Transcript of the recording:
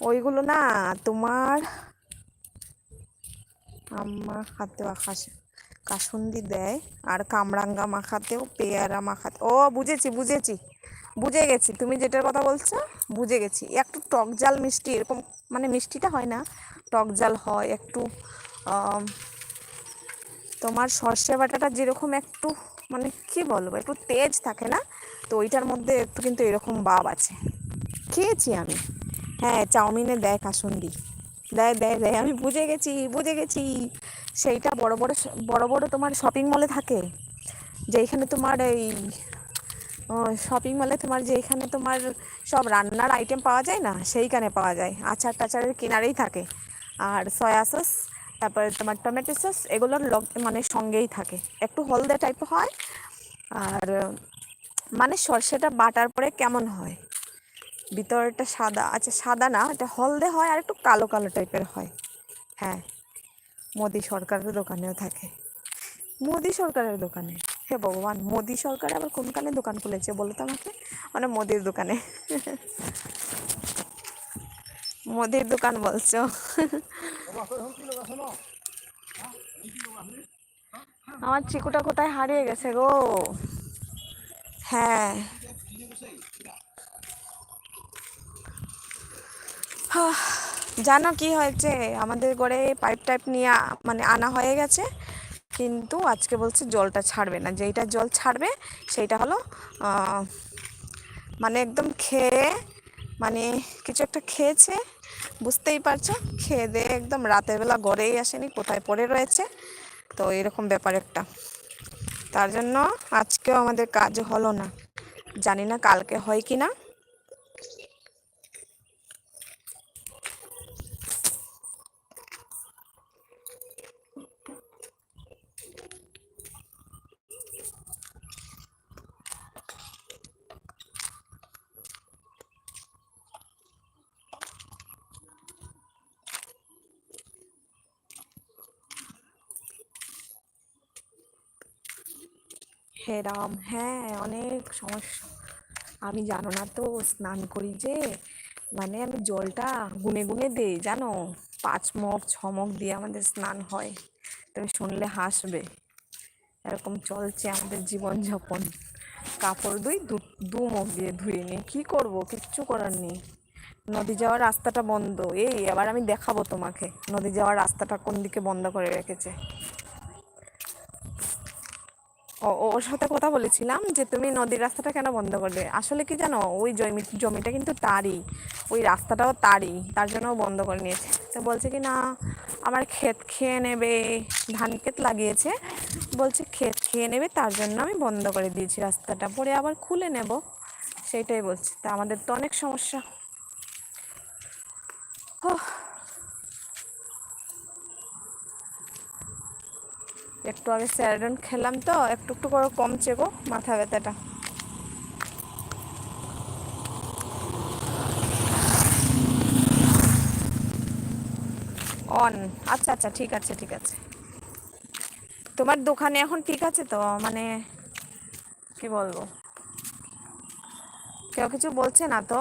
ওইগুলো না তোমার আম্মা খাতেও আকাশ, কাসুন্দি দেয় আর কামরাঙ্গা মাখাতেও, পেয়ারা মাখাতে, ও বুঝেছি বুঝেছি, বুঝে গেছি। তুমি যেটার কথা বলছো, বুঝে গেছি। একটু টক জাল মিষ্টি, এরকম মানে মিষ্টিটা হয় না, টক জাল হয়, একটু তোমার সর্ষে বাটাটা যেরকম একটু মানে কি বলব, একটু তেজ থাকে না, তো ওইটার মধ্যে একটু কিন্তু এরকম ভাব আছে। খেয়েছি আমি। হ্যাঁ চাউমিনে দেয় কাসুন্দি দেয় দেয় দেয় আমি বুঝে গেছি বুঝে গেছি। সেইটা বড় বড় বড় বড় তোমার শপিং মলে থাকে। যেখানে তোমার এই শপিং মলে তোমার যে এখানে তোমার সব রান্নার আইটেম পাওয়া যায় না, সেইখানে পাওয়া যায়। আচার টাচারের কিনারেই থাকে। আর সয়া সস তারপরে তোমার টমেটো সস এগুলোর লগ মানে সঙ্গেই থাকে। একটু হলদে টাইপ হয়। আর মানে সর্ষেটা বাটার পরে কেমন হয়? ভিতরটা সাদা আচ্ছা সাদা না, এটা হলদে হয় আর একটু কালো কালো টাইপের হয়। হ্যাঁ মোদি সরকারের দোকানেও থাকে। মোদি সরকারের দোকানে। হে ভগবান, মোদি সরকার আবার কোনখানে দোকান খুলেছে বলো তো আমাকে? মানে মোদির দোকানে। মোদির দোকান বলছো। আমার চিকুটা কোথায় হারিয়ে গেছে গো? হ্যাঁ। জানো কি হয়েছে? আমাদের ঘরে পাইপ টাইপ নিয়ে মানে আনা হয়ে গেছে। কিন্তু আজকে বলছে জলটা ছাড়বে না। যেইটা জল ছাড়বে, সেইটা হলো মানে একদম খেয়ে মানে কিছু একটা খেয়েছে, বুঝতেই পারছ? খেয়ে দিয়ে একদম রাতের বেলা গড়েই আসেনি, কোথায় পড়ে রয়েছে। তো এরকম ব্যাপার একটা। তার জন্য আজকেও আমাদের কাজ হলো না। জানি না কালকে হয় কি না হে রাম হ্যাঁ অনেক সমস্যা। আমি জানো না তো, স্নান করি যে মানে আমি জলটা গুনে গুনে দিই, জানো? পাঁচ মগ, ছ মগ দিয়ে আমাদের স্নান হয়। তুমি শুনলে হাসবে। এরকম চলছে আমাদের জীবনযাপন। কাপড় ধুই, দু দু মগ দিয়ে ধুয়ে নিই। কী করব? কিচ্ছু করার নেই। নদী যাওয়ার রাস্তাটা বন্ধ। এই, এবার আমি দেখাবো তোমাকে। নদী যাওয়ার রাস্তাটা কোন দিকে বন্ধ করে রেখেছে? ও ওর সাথে কথা বলেছিলাম যে তুমি নদীর রাস্তাটা কেন বন্ধ করবে আসলে কি জানো ওই জমি জমিটা কিন্তু তারই। ওই রাস্তাটাও তারই তার জন্য বন্ধ করে নিয়েছে। তো বলছে কি না আমার ক্ষেত খেয়ে নেবে। ধান ক্ষেত লাগিয়েছে। বলছে ক্ষেত খেয়ে নেবে তার জন্য আমি বন্ধ করে দিয়েছি রাস্তাটা। পরে আবার খুলে নেব। সেইটাই বলছে। তা আমাদের তো অনেক সমস্যা। ওহ, একটু আগে স্যারাডন খেলাম তো, একটু একটু করে কমছে গো মাথা ব্যথাটা। অন আচ্ছা আচ্ছা ঠিক আছে ঠিক আছে। তোমার দোকানে এখন ঠিক আছে তো? মানে কি বলব? কেউ কিছু বলছে না তো?